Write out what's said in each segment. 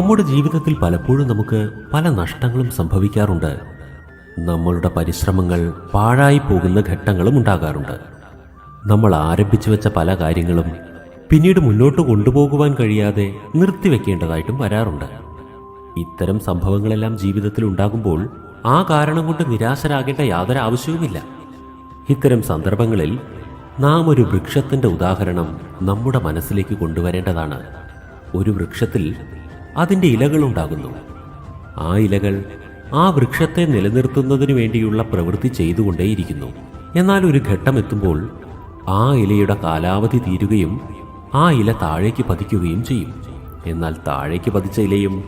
നമ്മുടെ ജീവിതത്തിൽ പലപ്പോഴും നമുക്ക് പല നഷ്ടങ്ങളും സംഭവിക്കാറുണ്ട്. നമ്മളുടെ പരിശ്രമങ്ങൾ പാഴായി പോകുന്ന ഘട്ടങ്ങളും ഉണ്ടാകാറുണ്ട്. നമ്മൾ ആരംഭിച്ചു വെച്ച പല കാര്യങ്ങളും പിന്നീട് മുന്നോട്ട് കൊണ്ടുപോകുവാൻ കഴിയാതെ നിർത്തിവെക്കേണ്ടതായിട്ടും വരാറുണ്ട്. ഇത്തരം സംഭവങ്ങളെല്ലാം ജീവിതത്തിൽ ഉണ്ടാകുമ്പോൾ ആ കാരണം കൊണ്ട് നിരാശരാകേണ്ട യാതൊരു ആവശ്യവുമില്ല. ഇത്തരം സന്ദർഭങ്ങളിൽ നാം ഒരു വൃക്ഷത്തിന്റെ ഉദാഹരണം നമ്മുടെ മനസ്സിലേക്ക് കൊണ്ടുവരേണ്ടതാണ്. ഒരു വൃക്ഷത്തിൽ അതിന്റെ ഇലകളുണ്ടാകുന്നു. ആ ഇലകൾ ആ വൃക്ഷത്തെ നിലനിർത്തുന്നതിനു വേണ്ടിയുള്ള പ്രവൃത്തി ചെയ്തുകൊണ്ടേയിരിക്കുന്നു. എന്നാൽ ഒരു ഘട്ടം എത്തുമ്പോൾ ആ ഇലയുടെ കാലാവധി തീരുകയും ആ ഇല താഴേക്ക് പതിക്കുകയും ചെയ്യും. എന്നാൽ താഴേക്ക് പതിച്ച ഇലയും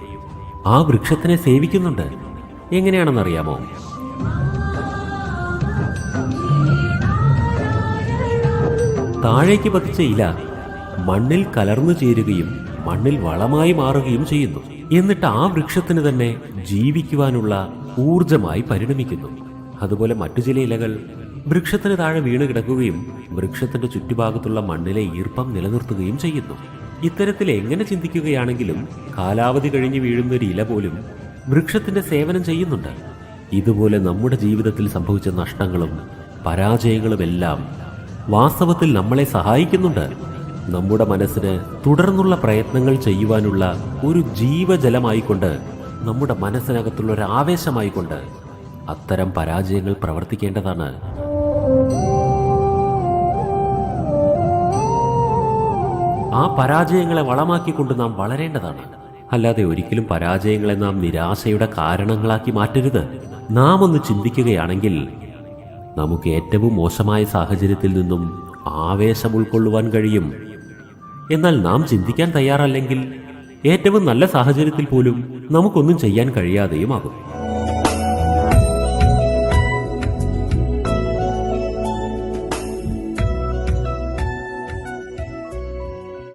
ആ വൃക്ഷത്തിനെ സേവിക്കുന്നുണ്ട്. എങ്ങനെയാണെന്നറിയാമോ? താഴേക്ക് പതിച്ച ഇല മണ്ണിൽ കലർന്നു ചേരുകയും മണ്ണിൽ വളമായി മാറുകയും ചെയ്യുന്നു. എന്നിട്ട് ആ വൃക്ഷത്തിന് തന്നെ ജീവിക്കുവാനുള്ള ഊർജമായി പരിണമിക്കുന്നു. അതുപോലെ മറ്റു ചില ഇലകൾ വൃക്ഷത്തിന് താഴെ വീണ് കിടക്കുകയും വൃക്ഷത്തിന്റെ ചുറ്റുഭാഗത്തുള്ള മണ്ണിലെ ഈർപ്പം നിലനിർത്തുകയും ചെയ്യുന്നു. ഇത്തരത്തിൽ എങ്ങനെ ചിന്തിക്കുകയാണെങ്കിലും കാലാവധി കഴിഞ്ഞ് വീഴുന്ന ഒരു ഇല പോലും വൃക്ഷത്തിന്റെ സേവനം ചെയ്യുന്നുണ്ട്. ഇതുപോലെ നമ്മുടെ ജീവിതത്തിൽ സംഭവിച്ച നഷ്ടങ്ങളും പരാജയങ്ങളുമെല്ലാം വാസ്തവത്തിൽ നമ്മളെ സഹായിക്കുന്നുണ്ട്. നമ്മുടെ മനസ്സിന് തുടർന്നുള്ള പ്രയത്നങ്ങൾ ചെയ്യുവാനുള്ള ഒരു ജീവജലമായിക്കൊണ്ട് നമ്മുടെ മനസ്സിനകത്തുള്ള ഒരു ആവേശമായിക്കൊണ്ട് അത്തരം പരാജയങ്ങൾ പ്രവർത്തിക്കേണ്ടതാണ്. ആ പരാജയങ്ങളെ വളമാക്കിക്കൊണ്ട് നാം വളരേണ്ടതാണ്. അല്ലാതെ ഒരിക്കലും പരാജയങ്ങളെ നാം നിരാശയുടെ കാരണങ്ങളാക്കി മാറ്റരുത്. നാം ഒന്ന് ചിന്തിക്കുകയാണെങ്കിൽ നമുക്ക് ഏറ്റവും മോശമായ സാഹചര്യത്തിൽ നിന്നും ആവേശം ഉൾക്കൊള്ളുവാൻ കഴിയും. എന്നാൽ നാം ചിന്തിക്കാൻ തയ്യാറല്ലെങ്കിൽ ഏറ്റവും നല്ല സാഹചര്യത്തിൽ പോലും നമുക്കൊന്നും ചെയ്യാൻ കഴിയാതെയുമാകും.